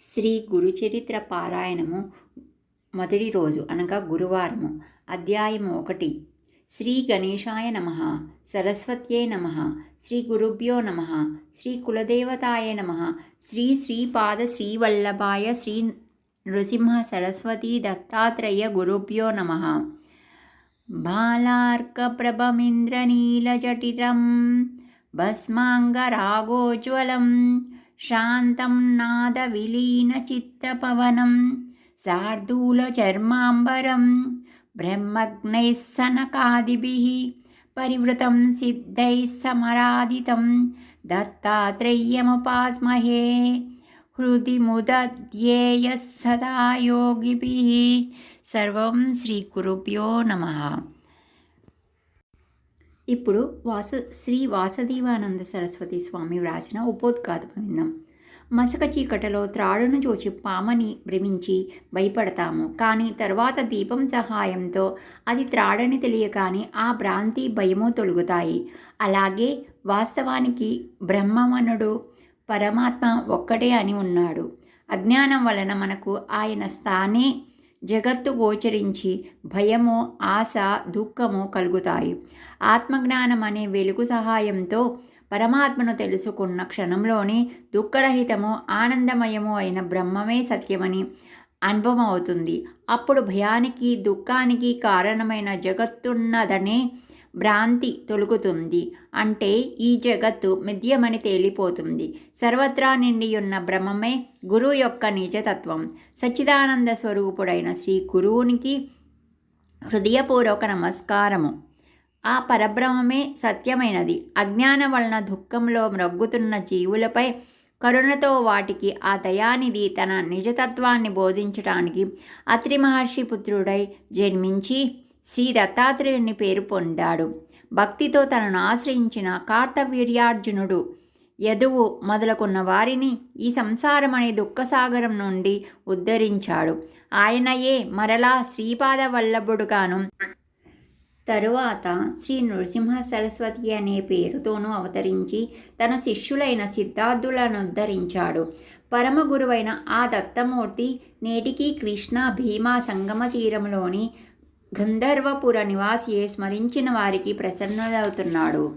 శ్రీ గురుచరిత్ర పారాయణము మొదటి రోజు అనగా గురువారము అధ్యాయము ఒకటి. శ్రీ గణేశాయ నమ సరస్వత్యే నమ శ్రీ గురుభ్యో నమ శ్రీ కులదేవతాయ నమ శ్రీ శ్రీపాద శ్రీవల్లభాయ శ్రీ నృసింహ సరస్వతీ దత్తాత్రేయ గురుభ్యో నమ. బాలార్కప్రభమింద్రనీలజటిరం భస్మాంగరాగోజ్వలం शान्तं नादविलीनचित्तपवनं शार्दूलचर्माम्बरं ब्रह्मग्नैः सनकादिभिः परिवृतं सिद्धैः समराधितं दत्तात्रेयमुपास्महे हृदि मुदध्येयः सदा योगिभिः सर्वं श्रीगुरुभ्यो नमः। ఇప్పుడు వాసు శ్రీ వాసదీవానంద సరస్వతి స్వామి వ్రాసిన ఉపోద్ఘాతం విందాం. మసక చీకటలో త్రాడును చూచి పామని భ్రమించి భయపడతాము. కానీ తర్వాత దీపం సహాయంతో అది త్రాడని తెలియగానే ఆ భ్రాంతి భయము తొలుగుతాయి. అలాగే వాస్తవానికి బ్రహ్మమనుడు పరమాత్మ ఒక్కటే అని ఉన్నాడు. అజ్ఞానం వలన మనకు ఆయన స్థానే జగత్తు గోచరించి భయము ఆశ దుఃఖము కలుగుతాయి. ఆత్మజ్ఞానం అనే వెలుగు సహాయంతో పరమాత్మను తెలుసుకున్న క్షణంలోనే దుఃఖరహితము ఆనందమయము అయిన బ్రహ్మమే సత్యమని అనుభవం అవుతుంది అప్పుడు భయానికి దుఃఖానికి కారణమైన జగత్తున్నదనే భ్రాంతి తొలుగుతుంది. అంటే ఈ జగత్తు మిథ్యమని తేలిపోతుంది. సర్వత్రా నిండి ఉన్న బ్రహ్మమే గురువు యొక్క నిజతత్వం. సచ్చిదానంద స్వరూపుడైన శ్రీ గురువునికి హృదయపూర్వక నమస్కారము. ఆ పరబ్రహ్మమే సత్యమైనది. అజ్ఞానం వలన దుఃఖంలో మ్రగ్గుతున్న జీవులపై కరుణతో వాటికి ఆ దయానిధి తన నిజతత్వాన్ని బోధించటానికి అత్రి మహర్షి పుత్రుడై జన్మించి శ్రీ దత్తాత్రేయుని పేరు పొందాడు. భక్తితో తనను ఆశ్రయించిన కార్తవీర్యార్జునుడు యదువు మొదలుకున్న వారిని ఈ సంసారం అనే దుఃఖసాగరం నుండి ఉద్ధరించాడు. ఆయనయే మరలా శ్రీపాద వల్లభుడుగాను తరువాత శ్రీ నృసింహ సరస్వతి అనే పేరుతోనూ అవతరించి తన శిష్యులైన సిద్ధార్థులను ఉద్ధరించాడు. పరమ గురువైన ఆ దత్తమూర్తి నేటికి కృష్ణ భీమా సంగమ తీరంలోని గంధర్వపుర నివాసియే స్మరించిన వారికి ప్రసన్నుడవుతున్నాడు.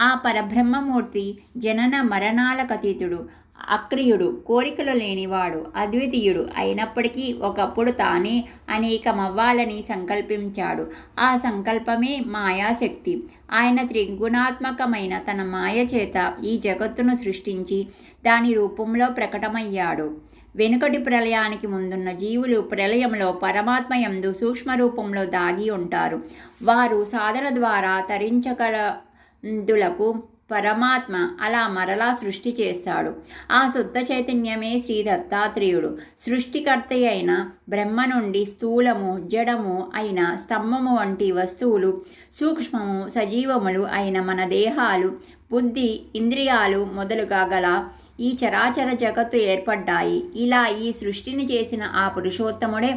ఆ పరబ్రహ్మమూర్తి జనన మరణాలకతీతుడు అక్రియుడు కోరికలు లేనివాడు అద్వితీయుడు అయినప్పటికీ ఒకప్పుడు తానే అనేకమవ్వాలని సంకల్పించాడు. ఆ సంకల్పమే మాయాశక్తి. ఆయన త్రిగుణాత్మకమైన తన మాయ చేత ఈ జగత్తును సృష్టించి దాని రూపంలో ప్రకటమయ్యాడు. వెనుకటి ప్రళయానికి ముందున్న జీవులు ప్రళయంలో పరమాత్మ యందు సూక్ష్మ రూపంలో దాగి ఉంటారు. వారు సాధన ద్వారా తరించగలదులకు పరమాత్మ అలా మరలా సృష్టి చేస్తాడు. ఆ శుద్ధ చైతన్యమే శ్రీ దత్తాత్రేయుడు. సృష్టికర్త అయిన బ్రహ్మ నుండి స్థూలము జడము అయిన స్తంభము వంటి వస్తువులు సూక్ష్మము సజీవములు అయిన మన దేహాలు బుద్ధి ఇంద్రియాలు మొదలుగా గల ఈ చరాచర జగత్తు ఏర్పడ్డాయి. ఇలా ఈ సృష్టిని చేసిన ఆ పురుషోత్తముడే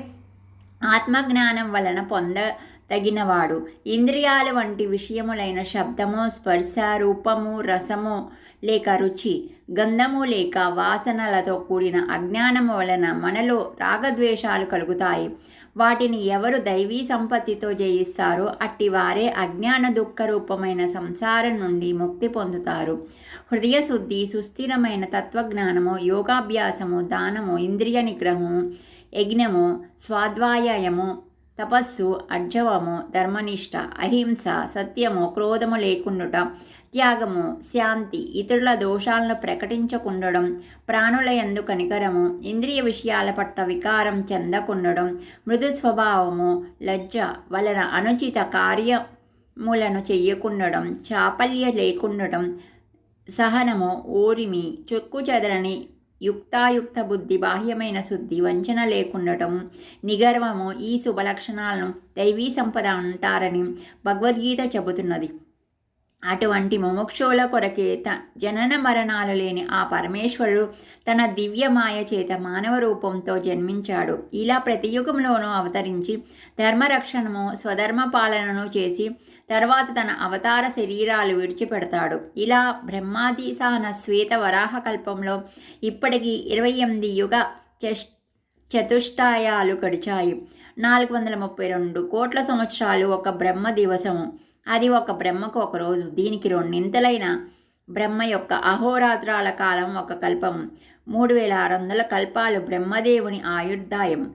ఆత్మజ్ఞానం వలన పొంద తగినవాడు. ఇంద్రియాల వంటి విషయములైన శబ్దము స్పర్శ రూపము రసము లేక రుచి గంధము లేక వాసనలతో కూడిన అజ్ఞానము వలన మనలో రాగద్వేషాలు కలుగుతాయి. వాటిని ఎవరు దైవీ సంపత్తితో జయిస్తారో అట్టి వారే అజ్ఞాన దుఃఖ రూపమైన సంసారం నుండి ముక్తి పొందుతారు. హృదయ శుద్ధి సుస్థిరమైన తత్వజ్ఞానము యోగాభ్యాసము దానము ఇంద్రియ నిగ్రహము యజ్ఞము స్వాధ్వాయము తపస్సు అర్జవము ధర్మనిష్ట అహింస సత్యము క్రోధము లేకుండుట త్యాగము శాంతి ఇతరుల దోషాలను ప్రకటించకుండడం ప్రాణుల ఎందు కనికరము ఇంద్రియ విషయాల పట్ల వికారం చెందకుండడం మృదు స్వభావము లజ్జ వలన అనుచిత కార్యములను చెయ్యకుండడం చాపల్య లేకుండడం సహనము ఓరిమి చెక్కు చెదరని యుక్తాయుక్త బుద్ధి బాహ్యమైన శుద్ధి వంచన లేకుండటం నిగర్వము ఈ శుభలక్షణాలను దైవీ సంపద అంటారని భగవద్గీత చెబుతున్నది. అటువంటి ముముక్షువుల కొరకే త జనన మరణాలు లేని ఆ పరమేశ్వరుడు తన దివ్యమాయ చేత మానవ రూపంతో జన్మించాడు. ఇలా ప్రతి యుగంలోనూ అవతరించి ధర్మరక్షణము స్వధర్మ పాలనను చేసి తర్వాత తన అవతార శరీరాలు విడిచిపెడతాడు. ఇలా బ్రహ్మాదిశాన శ్వేత వరాహ కల్పంలో ఇప్పటికీ ఇరవై ఎనిమిది యుగ చతుష్టాయాలు గడిచాయి. నాలుగు వందల ముప్పై రెండు కోట్ల సంవత్సరాలు ఒక బ్రహ్మ దివసము. అది ఒక బ్రహ్మకు ఒక రోజు దీనికి రెండింతలైన బ్రహ్మ యొక్క అహోరాత్రాల కాలం ఒక కల్పం. మూడు వేల ఆరు వందల కల్పాలు బ్రహ్మదేవుని ఆయుర్దాయం.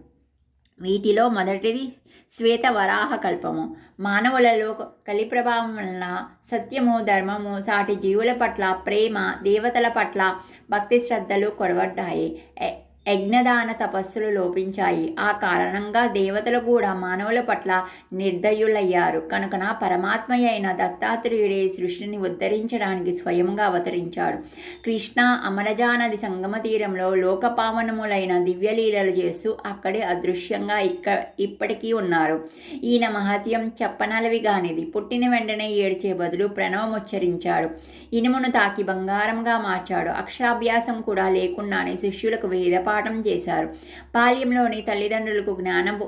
వీటిలో మొదటిది శ్వేత వరాహ కల్పము. మానవులలో కలి ప్రభావం వలన సత్యము ధర్మము సాటి జీవుల పట్ల ప్రేమ దేవతల పట్ల భక్తి శ్రద్ధలు కొడవడ్డాయి ఎ- యజ్ఞదాన తపస్సులు లోపించాయి. ఆ కారణంగా దేవతలు కూడా మానవుల పట్ల నిర్దయులయ్యారు. కనుకన పరమాత్మ అయిన దత్తాత్రేయుడే సృష్టిని ఉద్ధరించడానికి స్వయంగా అవతరించాడు. కృష్ణ అమరజానది సంగమ తీరంలో లోకపావనములైన దివ్యలీలలు చేస్తూ అక్కడే అదృశ్యంగా ఇక్క ఇప్పటికీ ఉన్నారు. ఈయన మహత్యం చెప్పనలవి గానిది పుట్టిన వెంటనే ఏడ్చే బదులు ప్రణవముచ్చరించాడు. ఇనుమును తాకి బంగారంగా మార్చాడు. అక్షరాభ్యాసం కూడా లేకుండానే శిష్యులకు పాఠం చేశారు. బాల్యంలోని తల్లిదండ్రులకు జ్ఞానం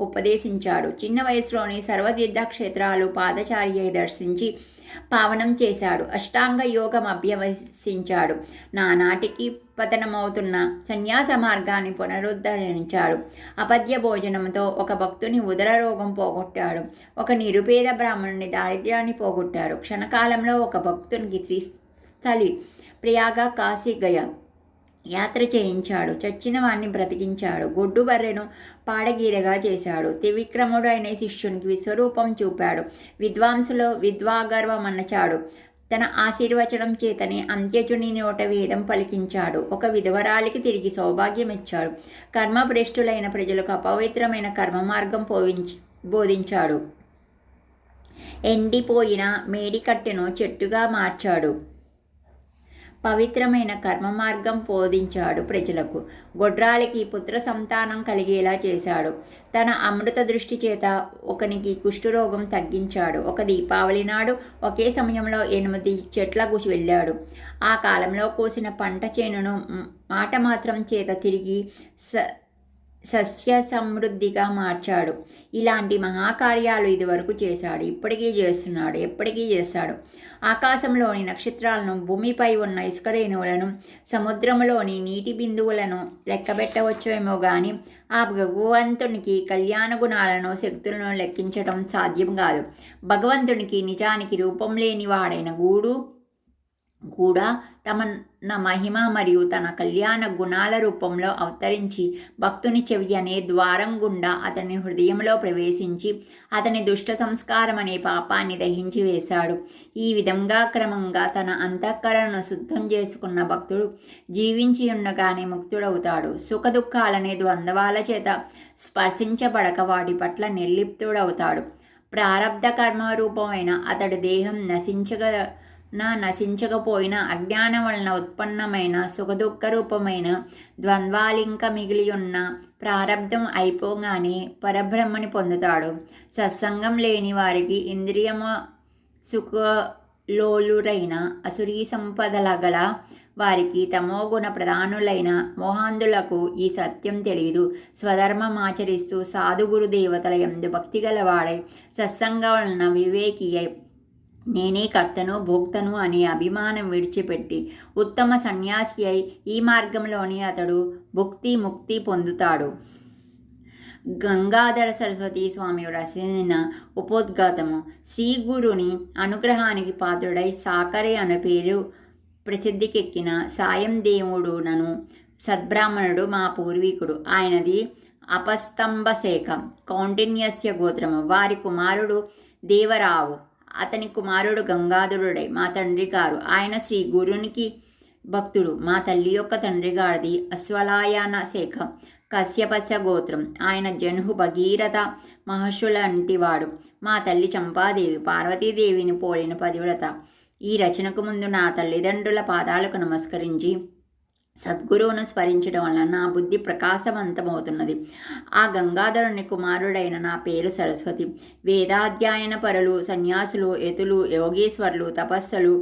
ఉపదేశించాడు. చిన్న వయసులోని సర్వతీర్థక్షేత్రాలు పాదచార్య దర్శించి పావనం చేశాడు. అష్టాంగ యోగం అభ్యవసించాడు. నానాటికి పతనమవుతున్న సన్యాస మార్గాన్ని పునరుద్ధరించాడు. అపద్య భోజనంతో ఒక భక్తుని ఉదర రోగం పోగొట్టాడు. ఒక నిరుపేద బ్రాహ్మణుని దారిద్ర్యాన్ని పోగొట్టాడు. క్షణకాలంలో ఒక భక్తునికి త్రిస్థలి ప్రయాగ కాశీ గయ యాత్ర చేయించాడు చచ్చిన వాణ్ణి బ్రతికించాడు గొడ్డు బర్రెను పాడగీరగా చేశాడు త్రివిక్రముడు అనే శిష్యునికి విశ్వరూపం చూపాడు విద్వాంసులో విద్వాగర్వం అన్నచాడు తన ఆశీర్వచనం చేతనే అంత్యజుని నోట వేదం పలికించాడు ఒక విధవరాలికి తిరిగి సౌభాగ్యం ఇచ్చాడు కర్మభ్రష్టులైన ప్రజలకు అపవిత్రమైన కర్మ మార్గం పోవించి బోధించాడు. ఎండిపోయిన మేడికట్టెను చెట్టుగా మార్చాడు. పవిత్రమైన కర్మ మార్గం బోధించాడు ప్రజలకు. గొడ్రాలికి పుత్ర సంతానం కలిగేలా చేశాడు. తన అమృత దృష్టి చేత ఒకనికి కుష్ఠరోగం తగ్గించాడు. ఒక దీపావళి నాడు ఒకే సమయంలో ఎనిమిది చెట్లకు వెళ్ళాడు. ఆ కాలంలో కోసిన పంట చేనును మాట మాత్రం చేత తిరిగి స సస్య సమృద్ధిగా మార్చాడు. ఇలాంటి మహాకార్యాలు ఇదివరకు చేశాడు. ఇప్పటికీ చేస్తున్నాడు. ఎప్పటికీ చేస్తాడు. ఆకాశంలోని నక్షత్రాలను భూమిపై ఉన్న ఇసుక రేణువులను సముద్రంలోని నీటి బిందువులను లెక్కబెట్టవచ్చేమో కానీ ఆ భగవంతునికి కళ్యాణ గుణాలను శక్తులను లెక్కించడం సాధ్యం కాదు. భగవంతునికి నిజానికి రూపం లేని వాడైన గూడు కూడా తమ మహిమ మరియు తన కళ్యాణ గుణాల రూపంలో అవతరించి భక్తుని చెవి అనే ద్వారం గుండా అతని హృదయంలో ప్రవేశించి అతని దుష్ట సంస్కారం అనే పాపాన్ని దహించి వేశాడు. ఈ విధంగా క్రమంగా తన అంతఃకరణను శుద్ధం చేసుకున్న భక్తుడు జీవించి ఉండగానే ముక్తుడవుతాడు. సుఖ దుఃఖాలనే ద్వంద్వాల చేత స్పర్శించబడక వాటి పట్ల నిర్లిప్తుడవుతాడు. ప్రారబ్ధ కర్మ రూపమైన అతడి దేహం నశించగ నా నశించకపోయిన అజ్ఞానం వలన ఉత్పన్నమైన సుఖదుఖ రూపమైన ద్వంద్వాలింక మిగిలి ఉన్న ప్రారంధం అయిపోగానే పరబ్రహ్మని పొందుతాడు. సత్సంగం లేని వారికి ఇంద్రియమ సుఖలోలురైన అసురీ సంపదల గల వారికి తమోగుణ ప్రధానులైన మోహాంధులకు ఈ సత్యం తెలియదు స్వధర్మం ఆచరిస్తూ సాధుగురు దేవతల ఎందు భక్తి గలవాడై సత్సంగం వలన వివేకి నేనే కర్తను భోక్తను అనే అభిమానం విడిచిపెట్టి ఉత్తమ సన్యాసి అయి ఈ మార్గంలోని అతడు భుక్తి ముక్తి పొందుతాడు. గంగాధర సరస్వతి స్వామి రచించిన ఉపోద్ఘాతము శ్రీ గురుని అనుగ్రహానికి పాత్రుడై సాకరే అనే పేరు ప్రసిద్ధికెక్కిన సాయం దేవుడునను సద్బ్రాహ్మణుడు మా పూర్వీకుడు. ఆయనది అపస్తంభ శాఖ కౌండిన్యస్య గోత్రము. వారి కుమారుడు దేవరావు. అతని కుమారుడు గంగాధరుడై మా తండ్రి గారు. ఆయన శ్రీ గురునికి భక్తుడు. మా తల్లి యొక్క తండ్రి గారిది అశ్వలాయన శేఖ కశ్యపస్య గోత్రం. ఆయన జన్హు భగీరథ మహర్షులంటివాడు మా తల్లి చంపాదేవి పార్వతీదేవిని పోలిన పతివ్రత ఈ రచనకు ముందు నా తల్లిదండ్రుల పాదాలకు నమస్కరించి సద్గురువును స్మరించడం వలన నా బుద్ధి ప్రకాశవంతమవుతున్నది. ఆ గంగాధరుని కుమారుడైన నా పేరు సరస్వతి. వేదాధ్యాయన పరులు సన్యాసులు ఎతులు యోగేశ్వర్లు తపస్సులు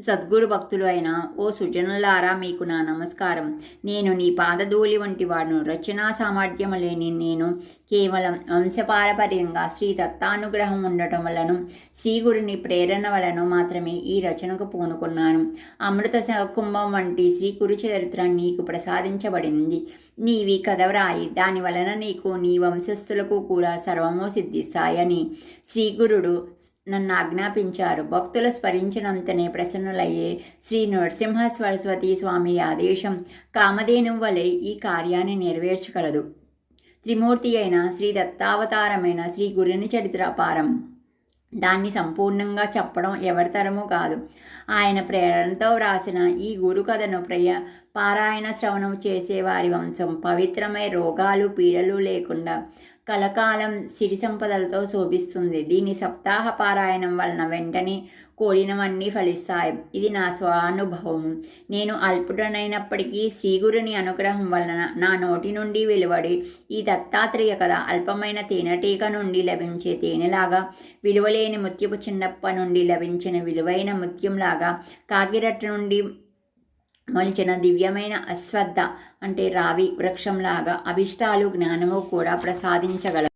సద్గురు భక్తులు అయిన ఓ సుజనులారా మీకు నా నమస్కారం. నేను నీ పాదధూళి వంటి వాడును. రచనా సామర్థ్యము లేని నేను కేవలం వంశపారపర్యంగా శ్రీ దత్తానుగ్రహం ఉండటం వలన శ్రీ గురుని ప్రేరణ వలన మాత్రమే ఈ రచనకు పూనుకున్నాను. అమృత కుంభం వంటి శ్రీ కురు చరిత్ర నీకు ప్రసాదించబడింది. నీవి కథ వ్రాయి. దాని వలన నీకు నీ వంశస్థులకు కూడా సర్వము సిద్ధిస్తాయని. శ్రీగురుడు నన్ను ఆజ్ఞాపించారు. భక్తులు స్మరించినంతనే ప్రసన్నులయ్యే శ్రీ నరసింహ సరస్వతి స్వామి ఆదేశం కామధేను వలె ఈ కార్యాన్ని నెరవేర్చగలదు. త్రిమూర్తి అయిన శ్రీ దత్తావతారమైన శ్రీ గురుని చరిత్రాపారం దాన్ని సంపూర్ణంగా చెప్పడం ఎవరితరము కాదు. ఆయన ప్రేరణతో వ్రాసిన ఈ గురు కథను ప్రయ పారాయణ శ్రవణం చేసే వారి వంశం పవిత్రమై రోగాలు పీడలు లేకుండా కలకాలం సిరి సంపదలతో శోభిస్తుంది. దీని సప్తాహ పారాయణం వలన వెంటనే కోరినవన్నీ ఫలిస్తాయి. ఇది నా స్వానుభవం. నేను అల్పుడనైనప్పటికీ శ్రీగురుని అనుగ్రహం వలన నా నోటి నుండి వెలువడి ఈ దత్తాత్రేయ కథ అల్పమైన తేనెటీక నుండి లభించే తేనెలాగా విలువలేని ముత్యపు చిన్నప్ప నుండి లభించిన విలువైన ముత్యంలాగా కాకిరట్టు నుండి మొలిచిన దివ్యమైన అశ్వద్ధ అంటే రావి వృక్షంలాగా అభిష్టాలు జ్ఞానము కూడా ప్రసాదించగల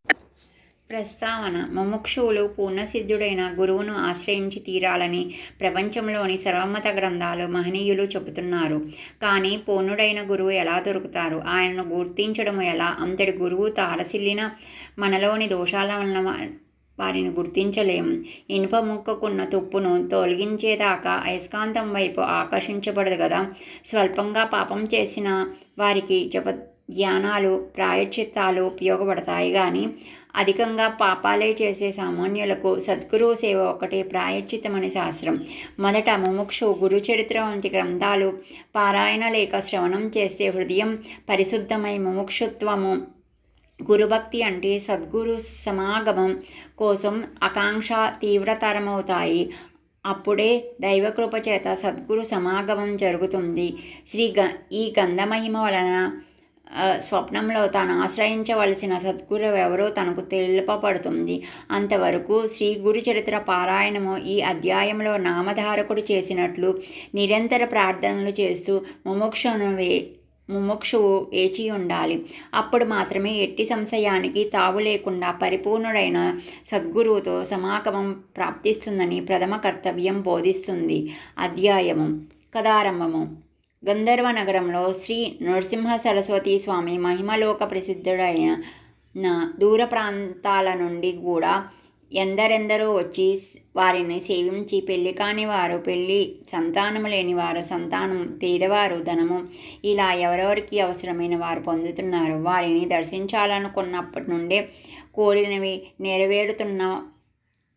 ప్రస్తావన. ముముక్షువులు పూర్ణసిద్ధుడైన గురువును ఆశ్రయించి తీరాలని ప్రపంచంలోని సర్వమత గ్రంథాలు మహనీయులు చెబుతున్నారు. కానీ పూర్ణుడైన గురువు ఎలా దొరుకుతారు? ఆయనను గుర్తించడం ఎలా? అంతటి గురువు తారసిల్లిన మనలోని దోషాల వలన వారిని గుర్తించలేం ఇనుప ముక్కకున్న తుప్పును తొలగించేదాకా అయస్కాంతం వైపు ఆకర్షించబడదు కదా స్వల్పంగా పాపం చేసిన వారికి జప జ్ఞానాలు ప్రాయశ్చిత్తాలు ఉపయోగపడతాయి కానీ అధికంగా పాపాలే చేసే సామాన్యులకు సద్గురువు సేవ ఒకటే ప్రాయచితమని శాస్త్రం. మొదట ముముక్షు గురు చరిత్ర వంటి గ్రంథాలు పారాయణ లేక శ్రవణం చేస్తే హృదయం పరిశుద్ధమై ముముక్షుత్వము గురుభక్తి అంటే సద్గురు సమాగమం కోసం ఆకాంక్ష తీవ్రతరమవుతాయి. అప్పుడే దైవకృప చేత సద్గురు సమాగమం జరుగుతుంది. శ్రీ గ ఈ గంధమహిమ వలన స్వప్నంలో తాను ఆశ్రయించవలసిన సద్గురు ఎవరో తనకు తెలుపబడుతుంది. అంతవరకు శ్రీ గురు చరిత్ర పారాయణము ఈ అధ్యాయంలో నామధారకుడు చేసినట్లు నిరంతర ప్రార్థనలు చేస్తూ ముముక్షను ముముక్షువు వేచి ఉండాలి. అప్పుడు మాత్రమే ఎట్టి సంశయానికి తావు లేకుండా పరిపూర్ణుడైన సద్గురువుతో సమాగమం ప్రాప్తిస్తుందని ప్రథమ కర్తవ్యం బోధిస్తుంది. అధ్యాయము. కథారంభము. గంధర్వ నగరంలో శ్రీ నరసింహ సరస్వతి స్వామి మహిమలోక ప్రసిద్ధుడైన దూర ప్రాంతాల నుండి కూడా ఎందరెందరో వచ్చి వారిని సేవించి పెళ్ళి కాని వారు పెళ్ళి సంతానము లేని వారు సంతానం పేదవారు ధనము. ఇలా ఎవరెవరికి అవసరమైన వారు పొందుతున్నారు వారిని దర్శించాలనుకున్నప్పటి నుండే కోరినవి నెరవేరుతున్న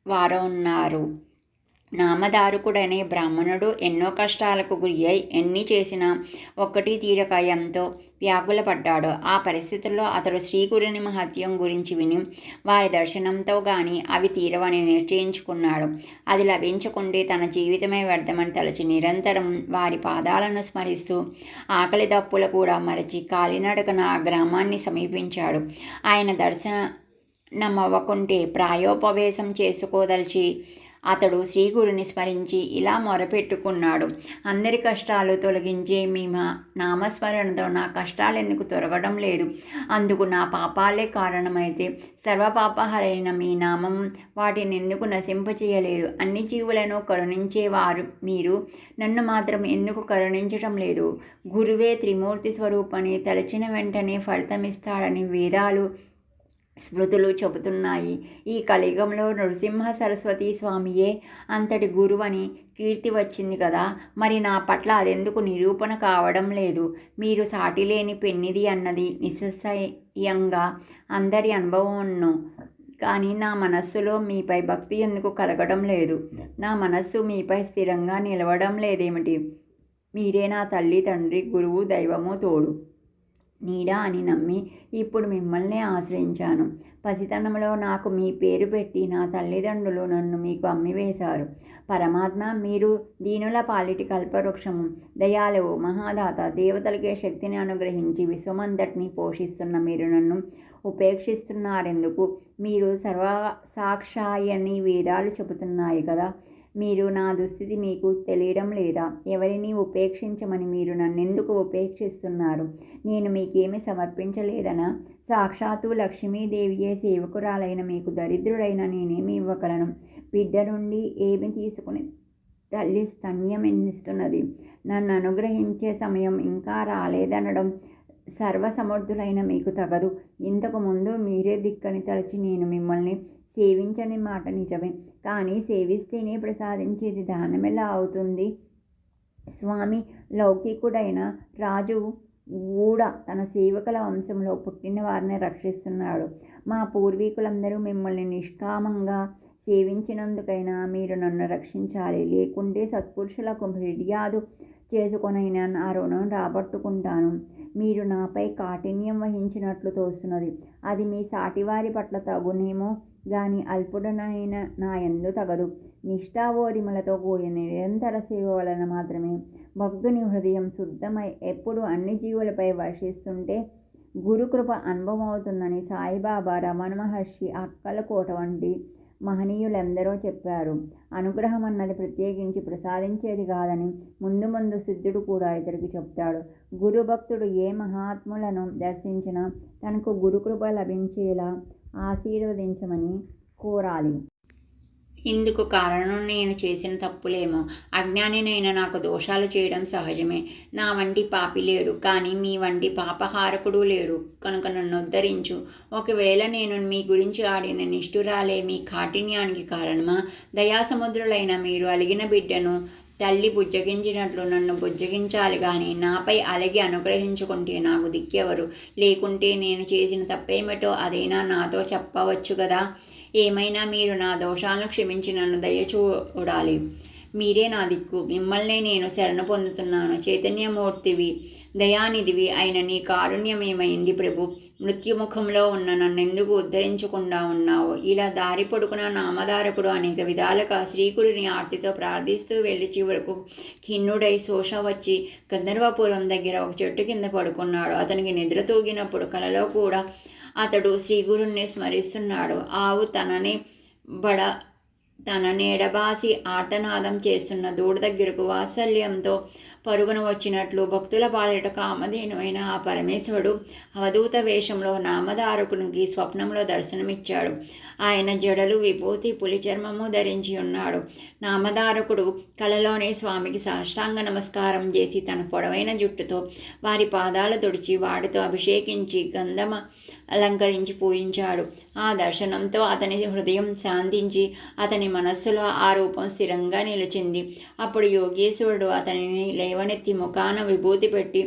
వారు ఉన్నారు. నామధారకుడనే బ్రాహ్మణుడు ఎన్నో కష్టాలకు గురి అయి ఎన్ని చేసినా ఒక్కటి తీరక ఎంతో వ్యాకులపడ్డాడు ఆ పరిస్థితుల్లో అతడు శ్రీగురుని మహత్యం గురించి విని వారి దర్శనంతో గాని అవి తీరవని నిశ్చయించుకున్నాడు. అది లభించకుండే తన జీవితమే వ్యర్థమని తలచి నిరంతరం వారి పాదాలను స్మరిస్తూ ఆకలి దప్పులు కూడా మరచి కాలినడకన ఆ గ్రామాన్ని సమీపించాడు. ఆయన దర్శన నమ్మవ్వకుంటే ప్రాయోపవేశం చేసుకోదలిచి అతడు శ్రీగురుని స్మరించి ఇలా మొరపెట్టుకున్నాడు. అందరి కష్టాలు తొలగించే మీ మా నామస్మరణతో నా కష్టాలు ఎందుకు తొలగడం లేదు. అందుకు నా పాపాలే కారణమైతే సర్వపాపహరైన మీ నామం వాటిని ఎందుకు నశింపచేయలేదు అన్ని జీవులను కరుణించేవారు మీరు. నన్ను మాత్రం ఎందుకు కరుణించటం లేదు? గురువే త్రిమూర్తి స్వరూపని తలచిన వెంటనే ఫలితమిస్తాడని వేదాలు స్మృతులు చెబుతున్నాయి. ఈ కలియుగంలో నృసింహ సరస్వతి స్వామియే అంతటి గురువని కీర్తి వచ్చింది కదా. మరి నా పట్ల అదెందుకు నిరూపణ కావడం లేదు? మీరు సాటిలేని పెన్నిది అన్నది నిస్సయంగా అందరి అనుభవంను కానీ నా మనస్సులో మీపై భక్తి ఎందుకు కలగడం లేదు? నా మనస్సు మీపై స్థిరంగా నిలవడం లేదేమిటి? మీరే నా తల్లి తండ్రి గురువు దైవము తోడు. నీడా అని నమ్మి ఇప్పుడు మిమ్మల్నే ఆశ్రయించాను. పసితనంలో నాకు మీ పేరు పెట్టి నా తల్లిదండ్రులు నన్ను మీకు అమ్మివేశారు. పరమాత్మ మీరు దీనుల పాలిటి కల్పవృక్షము దయాలువు మహాదాత దేవతలకే శక్తిని అనుగ్రహించి విశ్వమంతటిని పోషిస్తున్న మీరు నన్ను ఉపేక్షిస్తున్నారెందుకు? మీరు సర్వ సాక్షాయని వేదాలు చెబుతున్నాయి కదా. మీరు నా దుస్థితి మీకు తెలియడం లేదా ఎవరిని ఉపేక్షించమని మీరు నన్నెందుకు ఉపేక్షిస్తున్నారు? నేను మీకేమీ సమర్పించలేదనా? సాక్షాత్తు లక్ష్మీదేవియే సేవకురాలైన మీకు దరిద్రుడైన నేనేమి ఇవ్వగలను? బిడ్డ నుండి ఏమి తీసుకుని తల్లి స్తన్యం ఎన్నిస్తున్నది? నన్ను అనుగ్రహించే సమయం ఇంకా రాలేదనడం సర్వసమర్థులైన మీకు తగదు. ఇంతకు ముందు మీరే దిక్కని తలచి నేను మిమ్మల్ని సేవించని మాట నిజమే. కానీ సేవిస్తేనే ప్రసాదించేది దానం ఎలా అవుతుంది? స్వామి లౌకికుడైన రాజు కూడా తన సేవకుల వంశంలో పుట్టిన వారిని రక్షిస్తున్నాడు. మా పూర్వీకులందరూ మిమ్మల్ని నిష్కామంగా సేవించినందుకైనా మీరు నన్ను రక్షించాలి. లేకుంటే సత్పురుషులకు ఫిర్యాదు చేసుకొనైనా నా రుణం రాబట్టుకుంటాను. మీరు నాపై కాఠిన్యం వహించినట్లు తోస్తున్నది. అది మీ సాటివారి పట్ల తగునేమో గాని అల్పుడనైన నా ఎందు తగదు నిష్ఠావోరిమలతో కూడిన నిరంతర సేవ వలన మాత్రమే భక్తుని హృదయం శుద్ధమై ఎప్పుడు అన్ని జీవులపై వర్షిస్తుంటే గురుకృప అనుభవం అవుతుందని సాయిబాబా రమణ మహర్షి అక్కలకోట వంటి మహనీయులందరూ చెప్పారు. అనుగ్రహం అన్నది ప్రత్యేకించి ప్రసాదించేది కాదని ముందు ముందు సిద్ధుడు కూడా ఇతరికి చెప్తాడు. గురుభక్తుడు ఏ మహాత్ములను దర్శించినా తనకు గురుకృప లభించేలా ఆశీర్వదించమని కోరాలి. ఇందుకు కారణం నేను చేసిన తప్పులేమో. అజ్ఞానినైనా నాకు దోషాలు చేయడం సహజమే. నా వంటి పాపి లేడు కానీ మీ వంటి పాపహారకుడు లేడు. కనుక నన్ను ఉద్ధరించు. ఒకవేళ నేను మీ గురించి ఆడిన నిష్ఠురాలే మీ కాఠిన్యానికి కారణమా? దయాసముద్రులైన మీరు అలిగిన బిడ్డను తల్లి బుజ్జగించినట్లు నన్ను బుజ్జగించాలి కానీ నాపై అలగి అనుగ్రహించుకుంటే నాకు దిక్కెవరు. లేకుంటే నేను చేసిన తప్పేమిటో అదైనా నాతో చెప్పవచ్చు కదా ఏమైనా మీరు నా దోషాలను క్షమించి నన్ను దయ చూడాలి మీరే నా దిక్కు. మిమ్మల్నే నేను శరణ పొందుతున్నాను. చైతన్యమూర్తివి దయానిధివి అయిన నీ కారుణ్యమేమైంది ప్రభు? మృత్యుముఖంలో ఉన్న నన్నెందుకు ఉద్ధరించకుండా ఉన్నావు? ఇలా దారి పొడుకున నామధారకుడు అనేక విధాలుగా శ్రీకుడిని ఆర్తితో ప్రార్థిస్తూ వెళ్ళి చివరకు ఖిన్నుడై శోష వచ్చి గంధర్వపురం దగ్గర ఒక చెట్టు కింద పడుకున్నాడు. అతనికి నిద్ర తూగినప్పుడు కలలో కూడా అతడు శ్రీగురుణ్ణి స్మరిస్తున్నాడు. ఆవు తనని బడ తన నీడబాసి ఆర్తనాదం చేస్తున్న దూడ దగ్గరకు వాత్సల్యంతో పరుగున వచ్చినట్లు భక్తుల పాలిట కామధేనువైన ఆ పరమేశ్వరుడు అవధూత వేషంలో నామదారకునికి స్వప్నంలో దర్శనమిచ్చాడు. ఆయన జడలు విభూతి పులి చర్మము ధరించి ఉన్నాడు. నామదారకుడు కలలోనే స్వామికి సాష్టాంగ నమస్కారం చేసి తన పొడవైన జుట్టుతో వారి పాదాలు తుడిచి వాటితో అభిషేకించి గంధమ అలంకరించి పూజించాడు. ఆ దర్శనంతో అతని హృదయం శాంతించి అతని మనస్సులో ఆ రూపం స్థిరంగా నిలిచింది. అప్పుడు యోగేశ్వరుడు అతనిని లేవనెత్తి ముఖాన విభూతి పెట్టి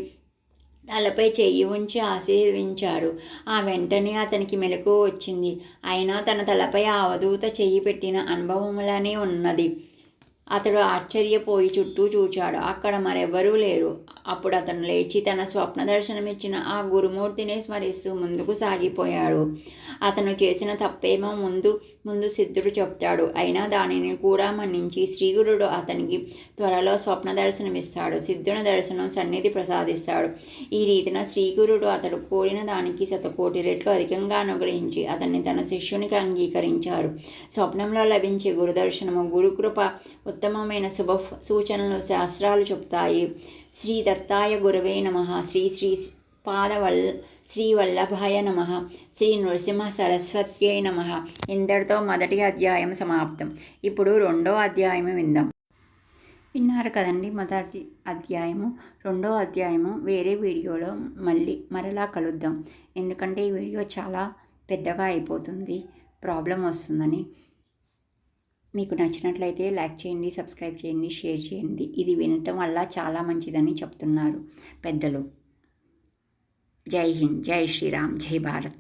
తలపై చెయ్యి ఉంచి ఆశీర్వించారు ఆ వెంటనే అతనికి మెలకు వచ్చింది. అయినా తన తలపై ఆ అవధూత చెయ్యి పెట్టిన అనుభవములనే ఉన్నది. అతడు ఆశ్చర్యపోయి చుట్టూ చూచాడు. అక్కడ మరెవ్వరూ లేరు. అప్పుడు అతను లేచి తన స్వప్న దర్శనమిచ్చిన ఆ గురుమూర్తిని స్మరిస్తూ ముందుకు సాగిపోయాడు. అతను చేసిన తప్పేమో ముందు ముందు సిద్ధుడు చెప్తాడు. అయినా దానిని కూడా మన్నించి శ్రీగురుడు అతనికి త్వరలో స్వప్న దర్శనమిస్తాడు సిద్ధుని దర్శనం సన్నిధి ప్రసాదిస్తాడు. ఈ రీతిన శ్రీగురుడు అతడు కోరిన దానికి శతకోటి రెట్లు అధికంగా అనుగ్రహించి అతన్ని తన శిష్యునికి అంగీకరించారు. స్వప్నంలో లభించే గురుదర్శనము గురుకృప ఉత్తమమైన శుభ సూచనలు శాస్త్రాలు చెప్తాయి శ్రీ దత్తాయ గురవే నమ. శ్రీ శ్రీ పాదవల్ శ్రీ వల్లభాయ నమ. శ్రీ నృసింహ సరస్వత్యై నమ. ఇంతటితో మొదటి అధ్యాయం సమాప్తం. ఇప్పుడు రెండో అధ్యాయం విందాం. విన్నారు కదండి మొదటి అధ్యాయము? రెండో అధ్యాయము వేరే వీడియోలో మళ్ళీ మరలా కలుద్దాం. ఎందుకంటే ఈ వీడియో చాలా పెద్దగా అయిపోతుంది. ప్రాబ్లం వస్తుందని. మీకు నచ్చినట్లయితే లైక్ చేయండి సబ్స్క్రైబ్ చేయండి షేర్ చేయండి. ఇది వినటం వల్ల చాలా మంచిదని చెప్తున్నారు పెద్దలు. జై హింద్ జై శ్రీరామ్ జై భారత్.